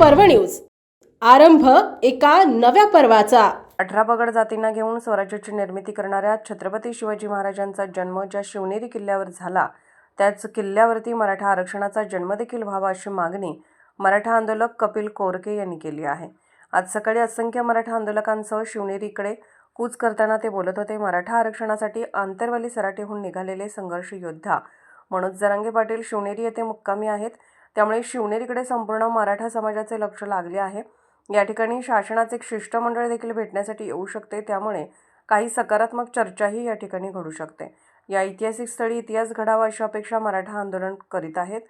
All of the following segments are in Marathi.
पर्व न्यूज. आरंभ एका नव्या पर्वाचा. अठरा पगड जातींना घेऊन स्वराज्याची निर्मिती करणाऱ्या छत्रपती शिवाजी महाराजांचा जन्म ज्या शिवनेरी किल्ल्यावर झाला त्याच किल्ल्यावरती मराठा आरक्षणाचा जन्म देखील व्हावा अशी मागणी मराठा आंदोलक कपिल कोरके यांनी केली आहे. आज सकाळी असंख्य मराठा आंदोलकांसह शिवनेरीकडे कूच करताना ते बोलत होते मराठा आरक्षणासाठी आंतरवाली सराटीहून निघालेले संघर्ष योद्धा मनोज जरांगे पाटील शिवनेरी येथे मुक्कामी आहेत. त्यामुळे शिवनेरीकडे संपूर्ण मराठा समाजाचे लक्ष लागले आहे. या ठिकाणी शासनाचे एक शिष्टमंडळ देखील भेटण्यासाठी येऊ शकते. त्यामुळे काही सकारात्मक चर्चाही या ठिकाणी घडू शकते. या ऐतिहासिक स्थळी इतिहास घडावा अशी अपेक्षा मराठा आंदोलन करीत आहेत.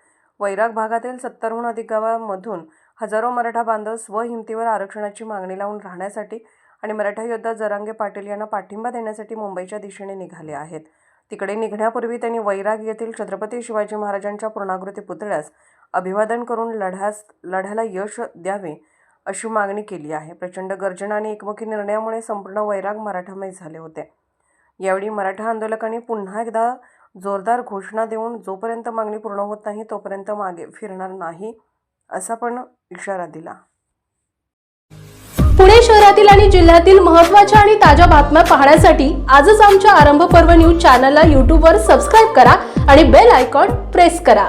वैराग भागातील सत्तरहून अधिक गावांमधून हजारो मराठा बांधव स्वहिमतीवर आरक्षणाची मागणी लावून राहण्यासाठी आणि मराठा योद्धा जरांगे पाटील यांना पाठिंबा देण्यासाठी मुंबईच्या दिशेने निघाले आहेत. तिकडे निघण्यापूर्वी त्यांनी वैराग येथील छत्रपती शिवाजी महाराजांच्या पूर्णाकृती पुतळ्यास अभिवादन करून लढ्यास लढ्याला यश द्यावे अशी मागणी केली आहे. प्रचंड गर्जना आणि एकमुखी निर्णयामुळे संपूर्ण वैराग मराठामय झाले होते. यावेळी मराठा आंदोलकांनी पुन्हा एकदा जोरदार घोषणा देऊन जोपर्यंत मागणी पूर्ण होत नाही तोपर्यंत मागे फिरणार नाही असा पण इशारा दिला. पुणे शहरातील आणि जिल्ह्यातील महत्त्वाच्या आणि ताज्या बातम्या पाहण्यासाठी आजच आमच्या आरंभ पर्व न्यूज चॅनलला यूट्यूबवर सबस्क्राईब करा आणि बेल आयकॉन प्रेस करा.